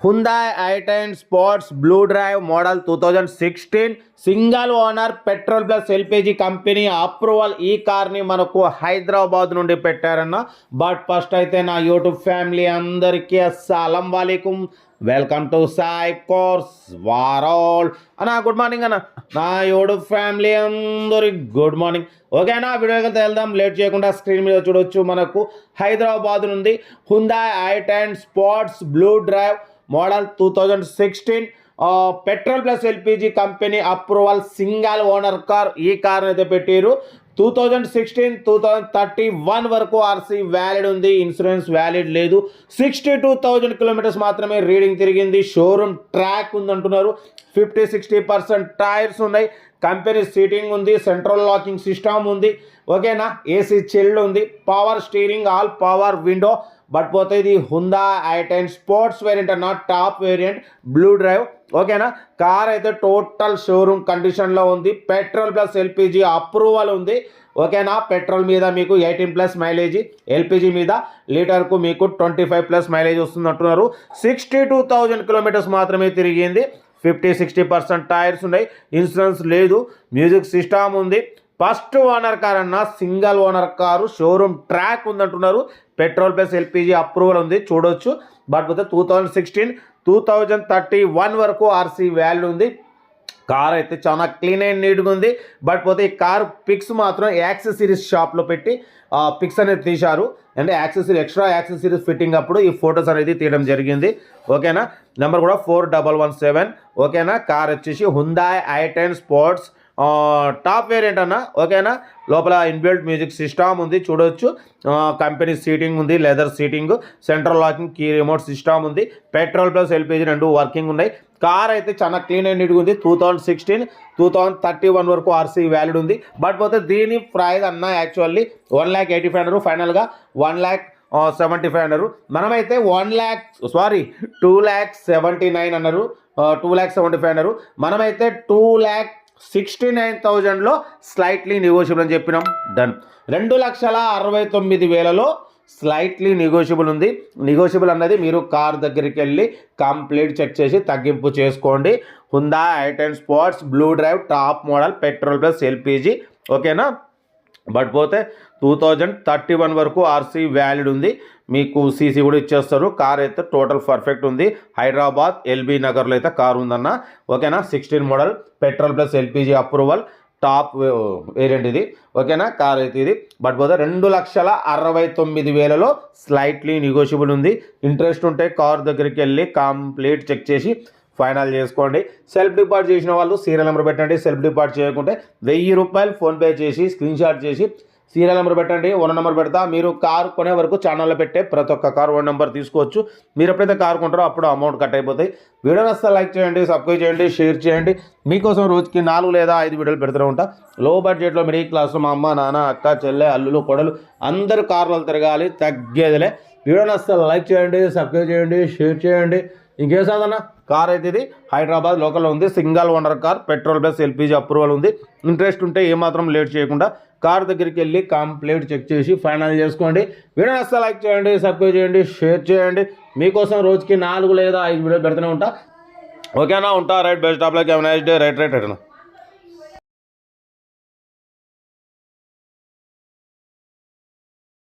Hyundai i ten sports blue drive model two thousand sixteen single owner petrol plus LPG company approval ఈ కార్ని మనకు హైదరాబాద్ నుండి పెట్టారన్న. But first అయితే నా YouTube family అందరికీ అస్సలం వాలేకుం. వెల్కమ్ టు సాయి కోర్స్ వారాల్ అన్న గుడ్ మార్నింగ్ అన్న. నా యూట్యూబ్ ఫ్యామిలీ అందరి గుడ్ మార్నింగ్ ఓకేనా వీడియోకి వెళ్దాం. లేట్ చేయకుండా స్క్రీన్ మీద చూడొచ్చు మనకు. హైదరాబాద్ నుండి Hyundai i ten sports blue drive model two thousand sixteen petrol plus LPG company approval single owner car ఈ కార్ అయితే పెట్టారు two thousand sixteen two thousand thirty one వరకు ఆర్సీ వ్యాలిడ్ ఉంది ఇన్సూరెన్స్ వ్యాలిడ్ లేదు. సిక్స్టీ టూ థౌజండ్ కిలోమీటర్స్ మాత్రమే reading తిరిగింది showroom track ఉందంటున్నారు. Fifty sixty percent tyres ఉన్నాయి కంపెనీ సీటింగ్ ఉంది సెంట్రల్ లాకింగ్ సిస్టమ్ ఉంది. ఓకేనా? ఏసీ చిల్డ్ ఉంది power steering all power window but పోతే ఇది Hyundai i ten sports variant అన్న టాప్ వేరియంట్ బ్లూ డ్రైవ్ ఓకేనా కార్ అయితే టోటల్ షోరూమ్ కండిషన్లో ఉంది. పెట్రోల్ ప్లస్ ఎల్పిజి అప్రూవల్ ఉంది. ఓకేనా పెట్రోల్ మీద మీకు ఎయిటీన్ ప్లస్ మైలేజ్ ఎల్పిజి మీద లీటర్కు మీకు ట్వంటీ ఫైవ్ ప్లస్ మైలేజ్ వస్తుంది అంటున్నారు సిక్స్టీ టూ థౌజండ్ కిలోమీటర్స్ మాత్రమే తిరిగింది. ఫిఫ్టీ సిక్స్టీ పర్సెంట్ టైర్స్ ఉన్నాయి. ఇన్సూరెన్స్ లేదు. మ్యూజిక్ సిస్టమ్ ఉంది. ఫస్ట్ ఓనర్ కార్ అన్న single owner car showroom track ఉందంటున్నారు. పెట్రోల్ ప్లస్ ఎల్పిజి అప్రూవల్ ఉంది చూడొచ్చు. బట్ పోతే two thousand sixteen two thousand thirty one వరకు ఆర్సీ వాల్యూ ఉంది. కార్ అయితే చాలా క్లీన్ అండ్ నీట్గా ఉంది. బట్ పోతే ఈ కార్ పిక్స్ మాత్రం యాక్సెసరీస్ షాప్లో పెట్టి పిక్స్ అనేది తీశారు. అంటే యాక్సెసరీ ఎక్స్ట్రా యాక్సెసరీస్ ఫిట్టింగ్ అప్పుడు ఈ ఫొటోస్ అనేది తీయడం జరిగింది. ఓకేనా? నెంబర్ కూడా ఫోర్ డబల్ వన్ సెవెన్. ఓకేనా? కార్ వచ్చేసి Hyundai i ten sports top variant అన్న ఓకేనా? లోపల ఇన్బిల్ట్ మ్యూజిక్ సిస్టమ్ ఉంది చూడొచ్చు. కంపెనీ సీటింగ్ ఉంది leather seating central locking key remote system ఉంది. పెట్రోల్ ప్లస్ ఎల్పిజి రెండు వర్కింగ్ ఉన్నాయి. కార్ అయితే చాలా క్లీన్ అండ్ నీట్గా ఉంది. Two thousand sixteen two thousand thirty one వరకు ఆర్సీ వ్యాలిడ్ ఉంది. బట్ పోతే దీని ప్రైస్ అన్న actually one lakh eighty five అన్నారు ఫైనల్గా వన్ ల్యాక్ సెవెంటీ ఫైవ్ అన్నారు మనమైతే one lakh sorry two lakh seventy nine అన్నారు. టూ ల్యాక్ సెవెంటీ ఫైవ్ అన్నారు మనమైతే టూ ల్యాక్ సిక్స్టీ నైన్ థౌజండ్లో స్లైట్లీ నెగోషియబుల్ అని చెప్పినాం. డన్ రెండు లక్షల అరవై తొమ్మిది వేలలో స్లైట్లీ నెగోషియబుల్ ఉంది. నెగోషియబుల్ అన్నది మీరు కార్ దగ్గరికి వెళ్ళి కంప్లీట్ చెక్ చేసి తగ్గింపు చేసుకోండి. Hyundai i ten sports blue drive top model petrol plus LPG ఓకేనా బట్ పోతే టూ థౌజండ్ థర్టీ వన్ వరకు ఆర్సీ వ్యాలిడ్ ఉంది. మీకు సీసీ కూడా ఇచ్చేస్తారు. కార్ అయితే టోటల్ పర్ఫెక్ట్ ఉంది. హైదరాబాద్ ఎల్బీ నగర్లో అయితే కార్ ఉందన్న. ఓకేనా? Sixteen model petrol plus LPG approval top variant ఇది. ఓకేనా? కార్ అయితే ఇది. బట్ పోతే రెండు లక్షల అరవై తొమ్మిది వేలలో స్లైట్లీ నెగోషియబుల్ ఉంది. ఇంట్రెస్ట్ ఉంటే కార్ దగ్గరికి వెళ్ళి కంప్లీట్ చెక్ చేసి ఫైనల్ చేసుకోండి. సెల్ఫ్ డిపార్ట్ చేసిన వాళ్ళు సీరియల్ నెంబర్ పెట్టండి. సెల్ఫ్ డిపార్ట్ చేయకుంటే వెయ్యి రూపాయలు ఫోన్పే చేసి స్క్రీన్ షాట్ చేసి సీరియల్ నెంబర్ పెట్టండి వన్ నెంబర్ పెడతా. మీరు కారు కొనే వరకు ఛానల్లో పెట్టే ప్రతి ఒక్క కారు వన్ నెంబర్ తీసుకోవచ్చు. మీరు ఎప్పుడైతే కారు కొంటారో అప్పుడు అమౌంట్ కట్ అయిపోతాయి. వీడియో నస్తే లైక్ చేయండి సబ్స్క్రైబ్ చేయండి షేర్ చేయండి. మీకోసం రోజుకి నాలుగు లేదా ఐదు వీడియోలు పెడుతూ ఉంటా. లో బడ్జెట్లో మిడిల్ క్లాస్లో మా అమ్మ నాన్న అక్క చెల్లె అల్లులు కొడలు అందరూ కార్లు తిరగాలి తగ్గేదిలే. వీడియో నస్తే లైక్ చేయండి సబ్స్క్రైబ్ చేయండి షేర్ చేయండి. ఇంకేం సాధన? కార్ అయితే ఇది హైదరాబాద్ లోకల్లో ఉంది. Single owner car petrol plus LPG approval ఉంది. ఇంట్రెస్ట్ ఉంటే ఏమాత్రం లేట్ చేయకుండా కార్ దగ్గరికి వెళ్ళి కంప్లీట్ చెక్ చేసి ఫైనల్ చేసుకోండి. వీడియో నస్తే లైక్ చేయండి సబ్స్క్రైబ్ చేయండి షేర్ చేయండి. మీకోసం రోజుకి నాలుగు లేదా ఐదు వీడియోలు పెడుతూనే ఉంటా. ఓకేనా? ఉంటా. Right best of luck. Day. Right right right